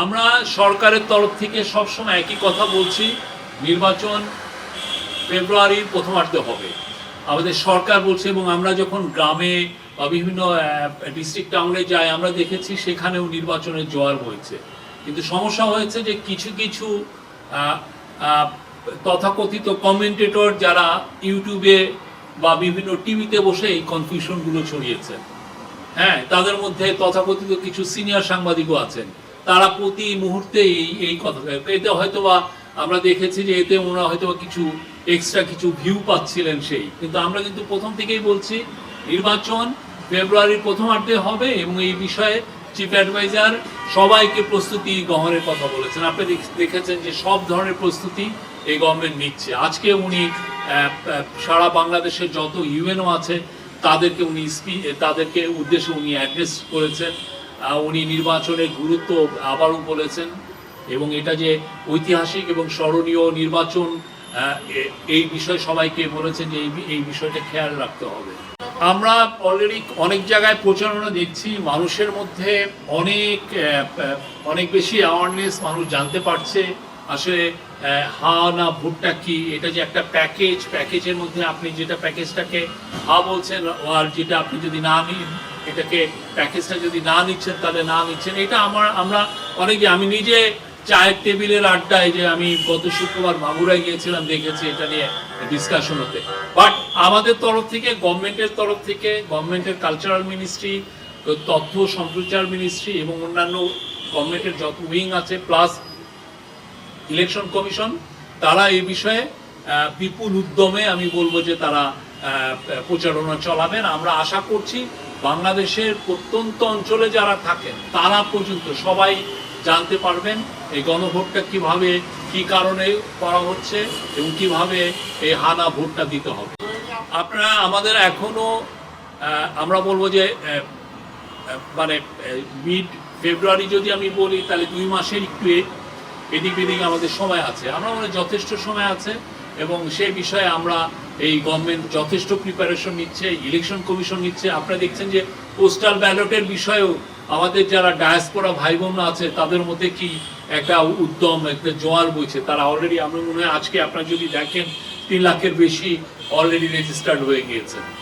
আমরা সরকারের তরফ থেকে সবসময় একই কথা বলছি, নির্বাচন ফেব্রুয়ারির প্রথমার্ধে হবে। আমাদের সরকার বলছে এবং আমরা যখন গ্রামে বা বিভিন্ন ডিস্ট্রিক্ট টাউনে যাই, আমরা দেখেছি সেখানেও নির্বাচনের জোয়ার হয়েছে কিন্তু সমস্যা হয়েছে যে কিছু কিছু তথাকথিত কমেন্টেটর যারা ইউটিউবে বা বিভিন্ন টিভিতে বসে এই কনফিউশনগুলো ছড়িয়েছে। হ্যাঁ তাদের মধ্যে তথাকথিত কিছু সিনিয়র সাংবাদিকও আছেন। তারা প্রতি মুহূর্তে এই এই কথা এতে হয়তো বা আমরা দেখেছি যে এতে ওনারা হয়তো কিছু এক্সট্রা কিছু ভিউ পাচ্ছিলেন সেই। কিন্তু আমরা কিন্তু প্রথম থেকেই বলছি, নির্বাচন ফেব্রুয়ারির প্রথমার্ধে হবে এবং এই বিষয়ে চিফ অ্যাডভাইজার সবাইকে প্রস্তুতি গ্রহণের কথা বলেছেন। আপনি দেখেছেন যে সব ধরনের প্রস্তুতি এই গভর্নমেন্ট নিচ্ছে। আজকে উনি সারা বাংলাদেশের যত ইউএনও আছে, তাদেরকে উনি স্পি- তাদেরকে উদ্দেশ্যে উনি অ্যাড্রেস করেছেন। উনি নির্বাচনের গুরুত্ব আবারও বলেছেন এবং এটা যে ঐতিহাসিক এবং স্মরণীয় নির্বাচন এই বিষয়ে সবাইকে বলেছেন যে এই বিষয়টা খেয়াল রাখতে হবে। আমরা অলরেডি অনেক জায়গায় প্রচারণা দেখছি, মানুষের মধ্যে অনেক অনেক বেশি অ্যাওয়ারনেস মানুষ জানতে পারছে। আসলে হা না ভুট্টা কি, এটা যে একটা প্যাকেজ প্যাকেজের মধ্যে আপনি যেটা প্যাকেজটাকে হা বলছেন, আর যেটা আপনি যদি না নিন এটাকে প্যাকেজটা যদি না নিচ্ছেন, তাহলে না নিচ্ছেন। এটা আমার, আমরা অনেকে, আমি নিজে চায়ের টেবিলের আড্ডায় যে আমি গত শুক্রবার মাগুরায় গিয়েছিলাম, দেখেছি এটা নিয়ে ডিসকাশন হতে। বাট আমাদের তরফ থেকে, গভর্নমেন্টের তরফ থেকে, গভর্নমেন্টের কালচারাল মিনিস্ট্রি তথ্য সম্প্রচার মিনিস্ট্রি এবং অন্যান্য গভর্নমেন্টের যত উইং আছে প্লাস ইলেকশন কমিশন তারা এই বিষয়ে বিপুল উদ্যমে আমি বলব যে তারা প্রচারণা চলাবেন। আমরা আশা করছি বাংলাদেশের প্রত্যন্ত অঞ্চলে যারা থাকেন তারা পর্যন্ত সবাই জানতে পারবেন এই গণভোটটা কীভাবে কি কারণে করা হচ্ছে এবং কীভাবে এই হানা ভোটটা দিতে হবে। আপনারা আমাদের এখনও আহ, আমরা বলব যে মানে মিড ফেব্রুয়ারি যদি আমি বলি তাহলে দুই মাসের একটু এদিক এদিক আমাদের সময় আছে। আমরা হয় যথেষ্ট সময় আছে এবং সেই বিষয়ে আমরা এই গভর্নমেন্ট যথেষ্ট প্রিপারেশন নিচ্ছে ইলেকশন কমিশন নিচ্ছে। আপনারা দেখছেন যে পোস্টাল ব্যালটের বিষয়েও আমাদের যারা ডায়াসপোরা ভাই বোন আছে, তাদের মধ্যে কি একটা উদ্যম, একটা জোয়ার বইছে? তারা অলরেডি আমার মনে হয় আজকে আপনারা যদি দেখেন, তিন লাখের বেশি অলরেডি রেজিস্টার্ড হয়ে গিয়েছে।